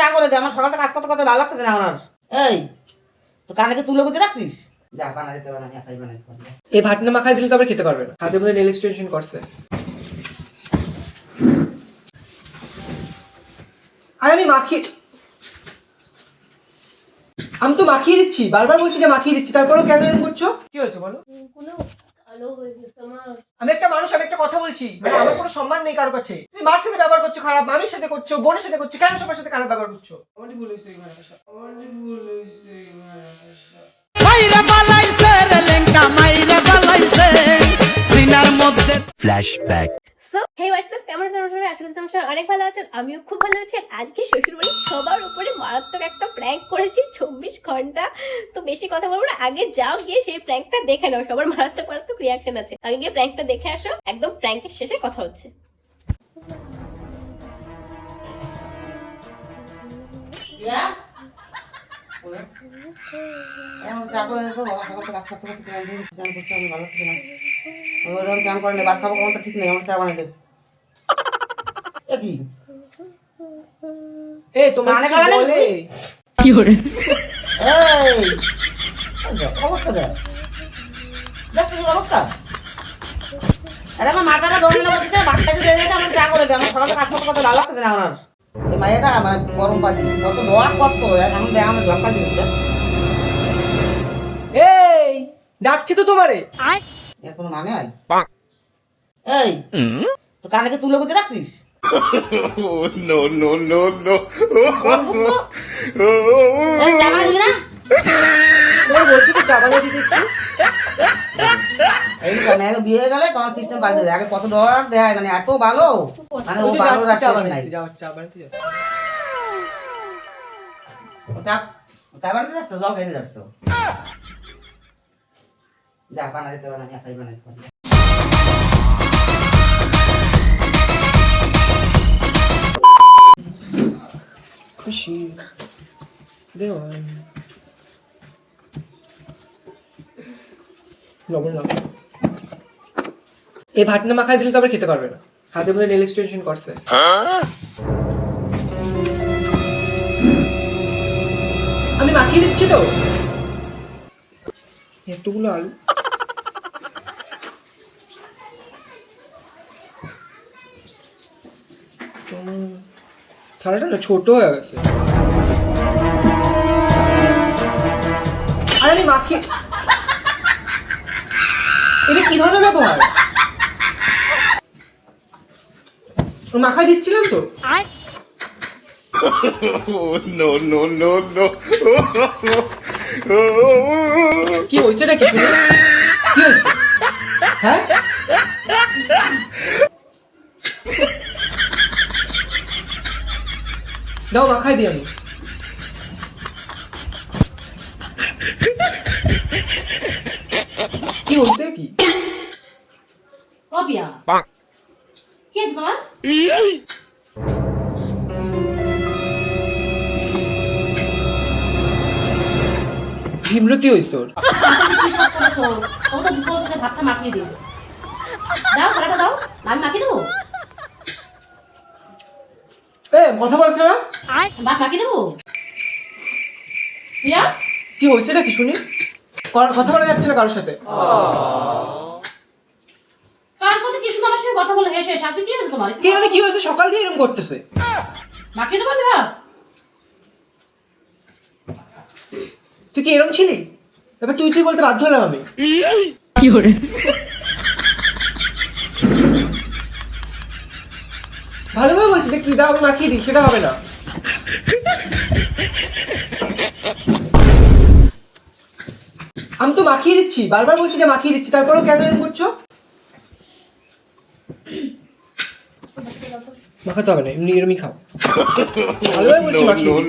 চা করে দে আমার সকালটা কাজ করতে করতে ভালো লাগতেছে না আমার এই তো কানে কি তুলে বুঝে রাখছিস? যা বানা দিতে বানা একাই বানাই এই ভাটনা মাখায় দিলে তো আবার খেতে পারবে না। হাতের মধ্যে নেল এক্সটেনশন করছে। আর আমি মাখিয়ে আমি তো মাখিয়ে দিচ্ছি বারবার বলছি যে মাখিয়ে দিচ্ছি তারপরেও কেন এরকম করছ? কি হয়েছে বলো? আমি একটা মানুষ আমি একটা কথা বলছি। মানে আমার কোনো সম্মান নেই কারও কাছে। তুমি মার সাথে ব্যবহার করছ খারাপ মামির সাথে করছ বোনের সাথে করছ কেন সবার সাথে খারাপ ব্যবহার করছ? আমারই ভুল হয়েছে আমারই ভুল হয়েছে মাইরা বালাইছে রে লেঙ্কা মাইরা বালাইছে। সিনার মধ্যে Flashback. সো হে হোয়াটসঅ্যাপ কেমন আছেন? আপনারা আশা করছি আমার সবাই অনেক ভালো আছেন। আমিও খুব ভালো আছি। আজকে শ্বশুর বাড়ি সবার উপরে মারাত্মক একটা প্র্যাঙ্ক করেছি, চব্বিশ ঘণ্টা। তো বেশি কথা বলব না। আগে যাও গিয়ে সেই প্র্যাঙ্কটা দেখে নাও। সবার মারাত্মক মারাত্মক রিয়াকশন আছে। আগে গিয়ে প্র্যাঙ্কটা দেখে আসো। একদম প্র্যাঙ্কের শেষে কথা হচ্ছে। এখন চা করে বাবা সকালটা কাজ করতে করতে ভালো লাগছে না। ওরকম চান করে নে ভাত খাব কমনটা ঠিক নেই আমার চা বানাই এ কি? এ তোমার কানে কানে বলে? এই এই অবস্থা দেখ। দেখ তোর অবস্থা? আরে আমার মাথাটা দৌড়ে নেব দিতে ভাতটা যদি এনেছে আমার চা করে দে আমার সকালটা কাজ করতে করতে ভালো লাগতেছে না আমার। এই মায়েরা মানে গরম বাজি কত দোয়া কত এখন দেখ আমার ঝক্কা দিচ্ছে। এই ডাকছি তো তোমারে। এর কোনো মানে হয়? এই তো কানে কি তুলে বুঝে রাখছিস? Oh, দিবি না? বলছি তো এই তো বিয়ে হয়ে গেলে তোমার সিস্টেম পাল্টে দেয় আগে কত ডর দেয় মানে এত ভালো মানে ও ভালো যাচ্ছি রাখছে নাই। বানাতে যাচ্ছে? জল খেতে যাচ্ছে। যা বানা দিতে বানা আমি একাই বানাই দিতে খুশি। দেওয়ান লবণ লাগবে। এই ভাটনা মাখায় দিলে তো আবার খেতে পারবে না। হাতের মধ্যে নেল এক্সটেনশন করছে। আমি মাখিয়ে দিচ্ছি তো। এতগুলো আলু। থালাটা না ছোট হয়ে গেছে। আর আমি মাখি এটা কি ধরনের ব্যবহার? ও মাখায় দিচ্ছিলাম তো। no, no, no, no. কি হয়েছে এটা কি? কি হয়েছে? হ্যাঁ? দাও মাখাই দিই আমি। কি হয়েছে কি? অবিয়া। কি আছে তোমার ভীমরতি হয়েছে ওর। ও তো দুপুর ভাতটা মাখিয়ে দিল দাও থালাটা দাও আমি মাখিয়ে দেবো? এ কথা বলছে না? দেবো? প্রিয়া কি হয়েছে না কি শুনি কথা বলা যাচ্ছে না কারোর সাথে। কার কথা কি শুনে আমার সঙ্গে কথা বলে? হেসে হেসে আজকে কি হয়েছে তোমার? কি জানে কি হয়েছে? সকাল দিয়ে এরকম করতেছে। দেবো ভাত তুই কি এরকম ছিলি? এবার তুই তুই বলতে বাধ্য হলাম আমি? ভালোভাবে বলছি যে কি দাও আমি মাখিয়ে দিই সেটা হবে না আমি তো মাখিয়ে দিচ্ছি বারবার বলছি যে মাখিয়ে দিচ্ছি তারপরেও কেন এরকম করছ মাখাতে হবে না এমনি এরমই খাও ভালোভাবে বলছি মাখিয়ে দিই।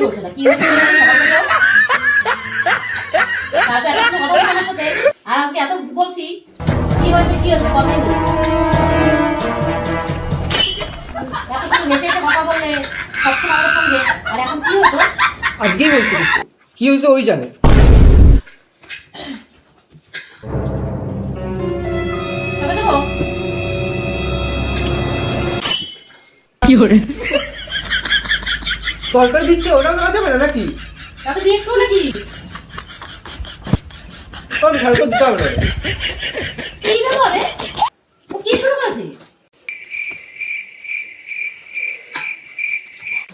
বলছে না কি হয়েছে। তারপর বলছো আর আজকে এত বলছি কি হয়েছে কি হয়েছে কথাই বলছি এতক্ষণ হেসে হেসে কথা বললে সবসময় আমার সঙ্গে আর এখন কি হতো আজকেই বলছি কি হয়েছে ওই জানে। কথা দেবো তরকারি দিচ্ছে ওটা নেওয়া যাবে না নাকি? দিয়ে একটু নাকি? তো আমি ছাড়া তো দিতে হবে না। কি রে ও কি শুরু করেছে?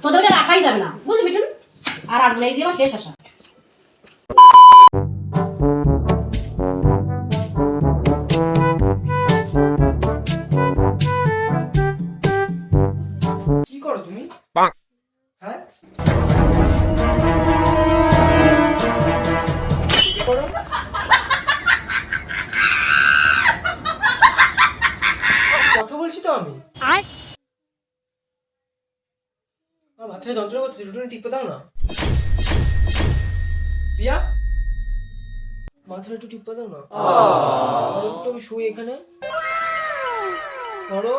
তোদেরকে রাখাই যাবে না। বুঝলি মিঠুন? আর আসবে এই শেষ আসা মাথাটা একটু টিপে দাও না? আর একটু আমি শুই এখানে। ধরো।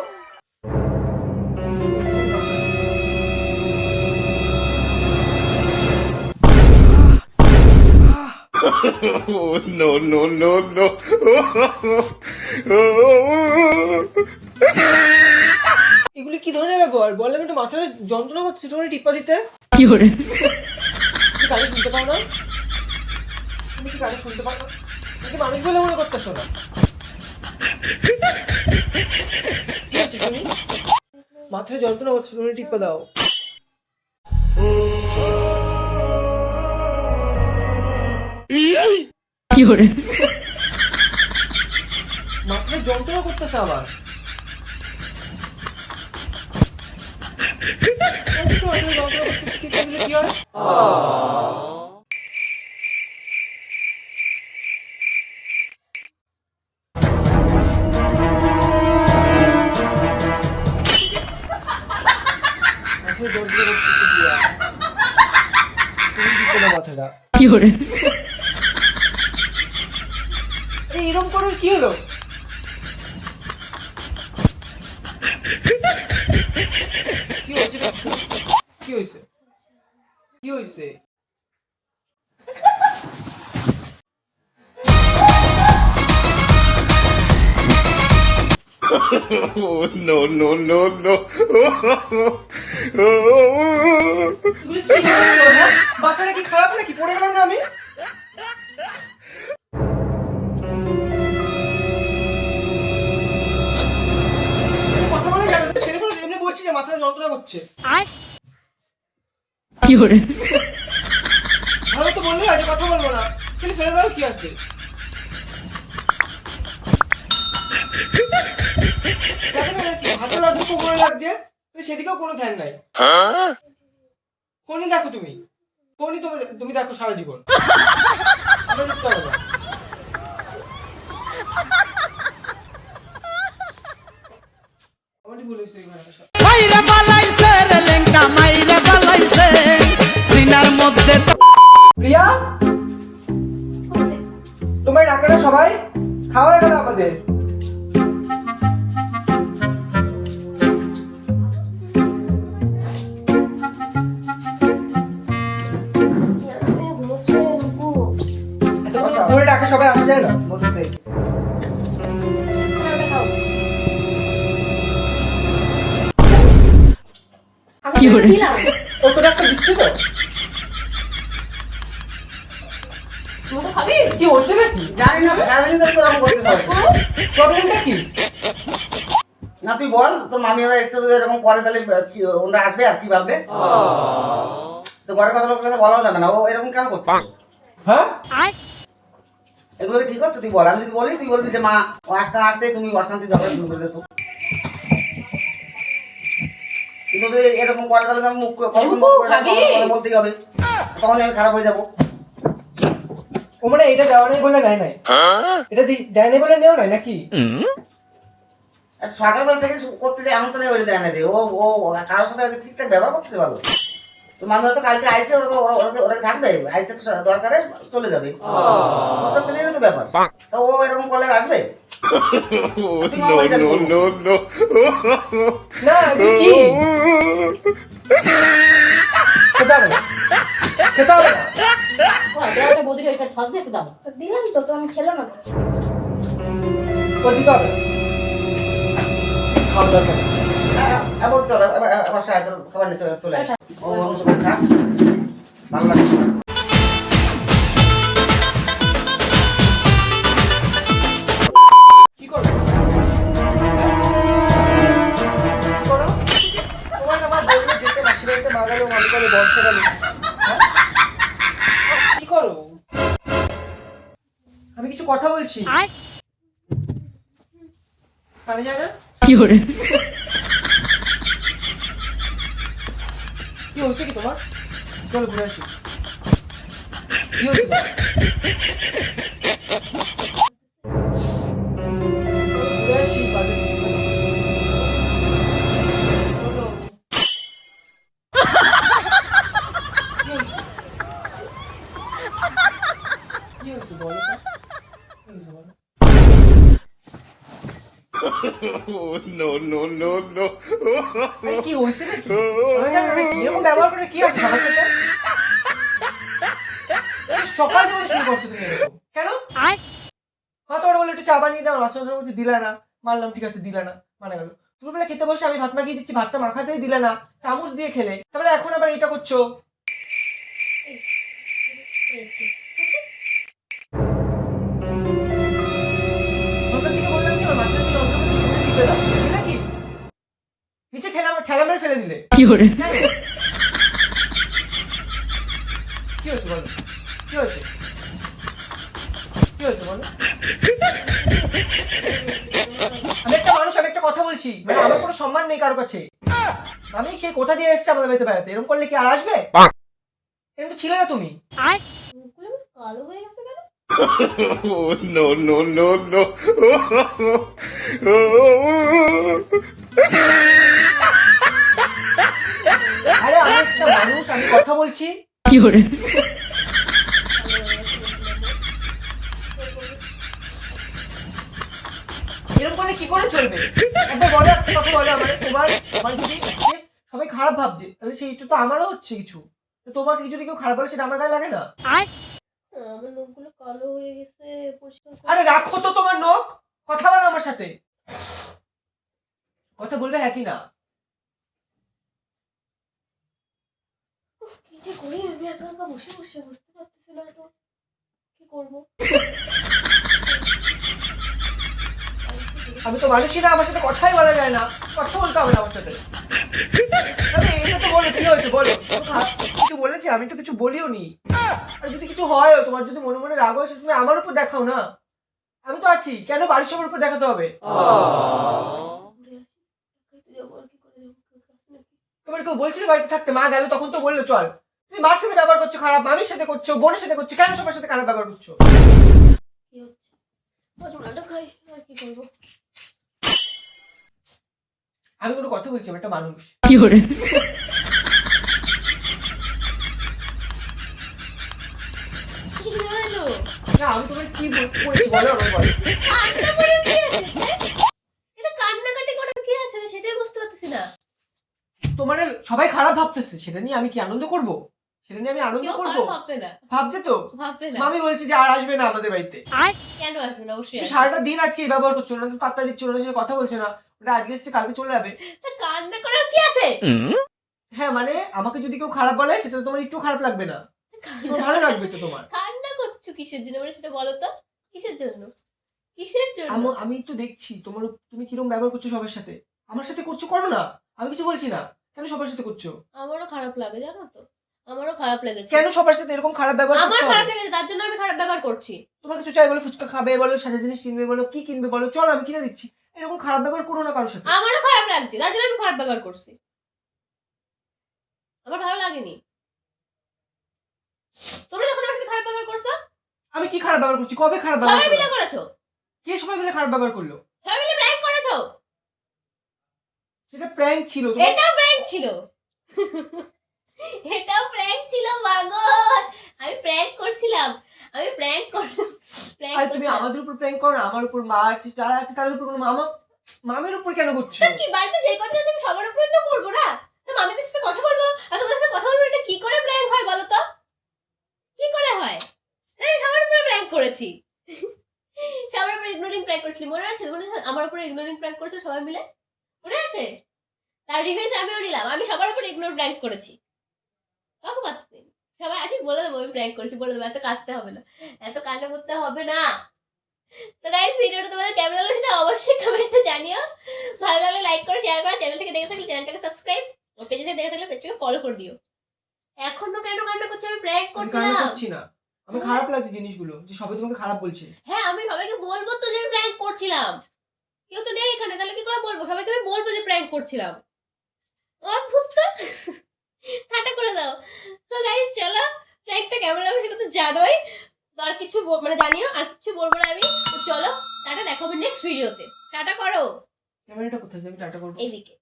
no, no, no, no. এগুলি কি ধরনের ব্যবহার বললাম একটু মাথাটা যন্ত্রণা করছে একটু টিপা দিতে। তুমি কানে শুনতে পাও না? তুমি কি কানে শুনতে না নাকি মানুষ বলে মনে করতেছো না কি হচ্ছে মাথাটা যন্ত্রণা করছে তুমি টিপা দাও। যন্ত্রণা করতেছে আমার যন্ত্রণা করতেছে, টিপা কি হয়? দিতে না মাথাটা আরে এরকম করার কি হলো কি হয়েছে রে? কি হয়েছে কি হয়েছে Oh, no, no, no, no. হ্যাঁ? বাচ্চাটা কি খারাপ নাকি? পড়ে গেলাম না আমি? কথা বলে যাবে না। ছেলে এমনি বলছি যে মাথাটা যন্ত্রণা করছে। ভালো তো বললে আজ কথা বলব না। তাহলে ফেলে দাও কি আছে? হাতে লাগছে কোমরে লাগছে। সেদিকেও কোনো ধ্যান নাই। ফোনই দেখো তুমি। ফোনই তুমি তুমি দেখো সারা জীবন। আমরা দেখতে হবে না। আমারই ভুল হয়েছে এই ঘটনাটা সব। মাইরা বালাইছে রে লেঙ্কা মাইরা বালাইছে। সিনার মধ্যে প্রিয়া? তোমার ডাকে না সবাই? খাওয়া আমাদের। কি না। তুই বল। তোর মামি ওরা এসে এরকম করে তাহলে ওরা আসবে আর কি ভাববে? তো ঘরের কথা লোকের কথা বলাও যাবে না। ও এরকম কেন হ্যাঁ? এগুলো ঠিক হচ্ছে তুই বল। আমি যদি বলি তুই বলবি যে মা ও আসতে আসতে তুমি অশান্তি শুরু করে কিন্তু যদি এরকম করে তাহলে আমি মুখ বলতেই হবে। তখন আমি খারাপ হয়ে যাব। ও মানে এটা দেওয়া নেই বলে নেয় নাই? এটা দেয় নাই বলে নেও নাই নাকি? আর সকালবেলা থেকে করতে যায় এমন তো নেই ওই দেয় না রে। ও ও কারোর সাথে ঠিকঠাক ব্যবহার করতে পারল? তো মামি তো কালকে আইসে ওরা তো ওরা থাকবে আইসে দরকারে চলে যাবে। তো ব্যাপার। তো ও এরকম করলে আসবে দাও দিলাম তো তো আমি খেলাম না। আমার সাথে খাবার নিয়ে চলে- চলে ও খা। ভালো লাগছে কি করো? করো বর্ষা হ্যাঁ? কি করো? আমি কিছু কথা বলছি। কানে যায় না কি হয়েছে কি তোমার চলো ঘুরে আসি কি হয়েছে Oh, no, no, no, no. আরে কি না, এরকম ব্যবহার করে কি? এই সকাল থেকে শুরু করছ তুমি কেন হ্যাঁ তোমার বলে একটু চা বানিয়ে দাও টাসন বলছি দিলা না মারলাম ঠিক আছে দিলা না মানে গেল দুপুরবেলা খেতে বসে আমি ভাত মাখিয়ে দিচ্ছি ভাতটা মাখাতেই দিলে না চামচ দিয়ে খেলে তারপরে এখন আবার এটা করছ ঠেলা ঠেলা মেরে ফেলে দিলে কি করে কি হয়েছে বলো কি হয়েছে কি হয়েছে বলো আমি একটা মানুষ আমি একটা কথা বলছি মানে আমার কোনো সম্মান নেই কারও কাছে আমি সে কোথা দিয়ে এসেছে আমাদের বাড়িতে বেড়াতে এরকম করলে কি আর আসবে এরকম তো ছিলে না তুমি কালো হয়ে গেছে কেন Oh, no, no, no, no. মানুষ আমি কথা বলছি। এরকম করলে কি করে চলবে? একবার বলো কথা বলো আমার তোমার আমার যদি সবাই খারাপ ভাবছে তাহলে সেইটা তো আমারও হচ্ছে কিছু। তোমাকে যদি কেউ খারাপ বলে সেটা আমার গায়ে লাগে না? আমার নখগুলো কালো হয়ে গেছে আরে রাখো তো তোমার নখ। কথা বলো আমার সাথে। কথা বলবে হ্যাঁ কি না? কি করি? আমি একা একা বসে বসে বুঝতে পারতেছি না তো। কি করব? আমি তো মানুষই না আমার সাথে কথাই বলা যায় না। কথা বলতে হবে না আমার সাথে। এটা তো বলো কি হয়েছে বলো? কিছু বলেছি আমি তো কিছু বলিও নি। আর যদি কিছু হয় তোমার যদি মনে মনে রাগ হয় তুমি আমার উপর দেখাও না। আমি তো আছি কেন বাড়ির সবার উপর দেখাতে হবে? তোমার কেউ বলছিল বাড়িতে থাকতে মা গেল তখন তো বলল চল। তুমি মার সাথে ব্যবহার করছ খারাপ মামির সাথে করছ বোনের সাথে করছ কেন সবার সাথে খারাপ ব্যবহার করছ? কি হচ্ছে? হজমলাটা খাই আর কি করব? আমি কোনো কথা বলছি একটা মানুষ। কি হলো? না আমি তোমার কি বলছি বলো আমায় বলো। করে আছে এটা কান্নাকাটি করার কি আছে? আমি সেটাই বুঝতে পারতেছি না। তোমার সবাই খারাপ ভাবতেছে সেটা নিয়ে আমি কি আনন্দ করব? সেটা নিয়ে আমি আনন্দ করব? খারাপ না। ভাবছে তো? ভাববে না। মামি বলছে যে আর আসবে না আমাদের বাড়িতে। কেন আসবে না? অবশ্যই সারাটা দিন আজকে ব্যবহার করছ না পাত্তা দিচ্ছ না কথা বলছে না ওটা আজকে এসছে কালকে চলে যাবে। তা কান্না করার কি আছে? হ্যাঁ মানে আমাকে যদি কেউ খারাপ বলে সেটা তোমার একটু খারাপ লাগবে না। ভালো লাগবে তো তোমার। কান্না করছ কিসের জন্য? মানে সেটা বলো তো। কিসের জন্য? কিসের জন্য? আমি একটু দেখছি তোমার তুমি কীরকম ব্যবহার করছ সবার সাথে? আমার সাথে করছ করো না। আমি কিছু বলছি না। কেন সবার সাথে করছ? আমারও খারাপ লাগে জানো তো। আমারও খারাপ লেগেছে। কেন সবার সাথে এরকম খারাপ ব্যবহার আমার খারাপ লেগেছে তার জন্য আমি খারাপ ব্যবহার করছি। তোমার কিছু চাই বলো ফুচকা খাবে বলো সাজা জিনিস কিনবে বলো কি কিনবে বলো চলো আমি কিনে দিচ্ছি। এরকম খারাপ ব্যবহার করো না কারোর সাথে। আমারও খারাপ লাগছে তার জন্য আমি খারাপ ব্যবহার করছি। আমার ভালো লাগেনি। তোমরা যখন আমার সাথে খারাপ ব্যবহার করছ? আমি কি খারাপ ব্যবহার করছি? কবে খারাপ ব্যবহার সবাই মিলে করেছ? কে সবাই মিলে খারাপ ব্যবহার করল? সবাই মিলে প্র্যাঙ্ক করেছ? সেটা প্র্যাঙ্ক ছিল। এটাও প্র্যাঙ্ক ছিল। এটাও প্র্যাঙ্ক ছিল পাগল আমি প্র্যাঙ্ক করছিলাম। আমি প্র্যাঙ্ক কর আরে তুমি আমাদের উপর প্র্যাঙ্ক করো আমার উপর মা আছে যারা আছে তাদের উপর কোনো মামা মামের উপর কেন করছ? কি বাড়িতে যে কথা আছে আমি সবার উপরে তো করব না? তো মামিদের সাথে কথা বলব? আর তোমাদের সাথে কথা বলব এটা কি করে প্র্যাঙ্ক হয় বলো তো? কি করে হয়? আমি সবার উপরে প্র্যাঙ্ক করেছি। সবার উপরে ইগনোরিং প্র্যাঙ্ক করেছিলি মনে আছে? সাথে আমার উপরে ইগনোরিং প্র্যাঙ্ক করেছ সবাই মিলে? মনে আছে? তার রিভেঞ্জ আমিও নিলাম আমি সবার উপর ইগনোর প্র্যাঙ্ক করেছি। কাউকে পাচ্ছি। সবাই আসি বলে দেবো আমি প্র্যাঙ্ক করেছি বলে দেবো এত কাঁদতে হবে না। এত কান্না করতে হবে না। তো গাইস ভিডিওটা তোমাদের কেমন লাগল সেটা অবশ্যই কমেন্টে জানিও। ভালো লাগলে লাইক করো শেয়ার করো চ্যানেল থেকে দেখে থাকলে চ্যানেলটাকে সাবস্ক্রাইব ও পেজে থেকে দেখে থাকলে পেজটাকে ফলো করে দিও। এখনও কেন কান্না করছে? আমি প্র্যাঙ্ক করছিলাম। করছি না। আমি খারাপ লাগছে জিনিসগুলো যে সবাই তোমাকে খারাপ বলছে। হ্যাঁ আমি সবাইকে বলব তো যে আমি প্র্যাঙ্ক করছিলাম। কেউ তো নেই এখানে তাহলে কি করে বলব? সবাইকে আমি বলব যে প্র্যাঙ্ক করছিলাম। অদ্ভুত তো। ঠাটা করে দাও। তো গাইস চলো প্র্যাঙ্কটা কেমন লাগবে সেটা তো জানোই। তো আর কিছু বল- মানে জানিও আর কিছু বলব না আমি। তো চলো টাটা দেখা হবে নেক্সট ভিডিওতে টাটা করো। ক্যামেরাটা কোথায়? যাবে টাটা করব। এইদিকে।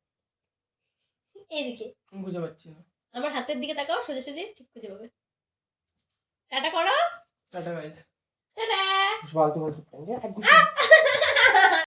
এইদিকে। আমি বুঝতে পারছি না। আমার হাতের দিকে তাকাও সোজা সোজা ঠিক খুঁজে পাবে। টাটা করো। Tata guys tata.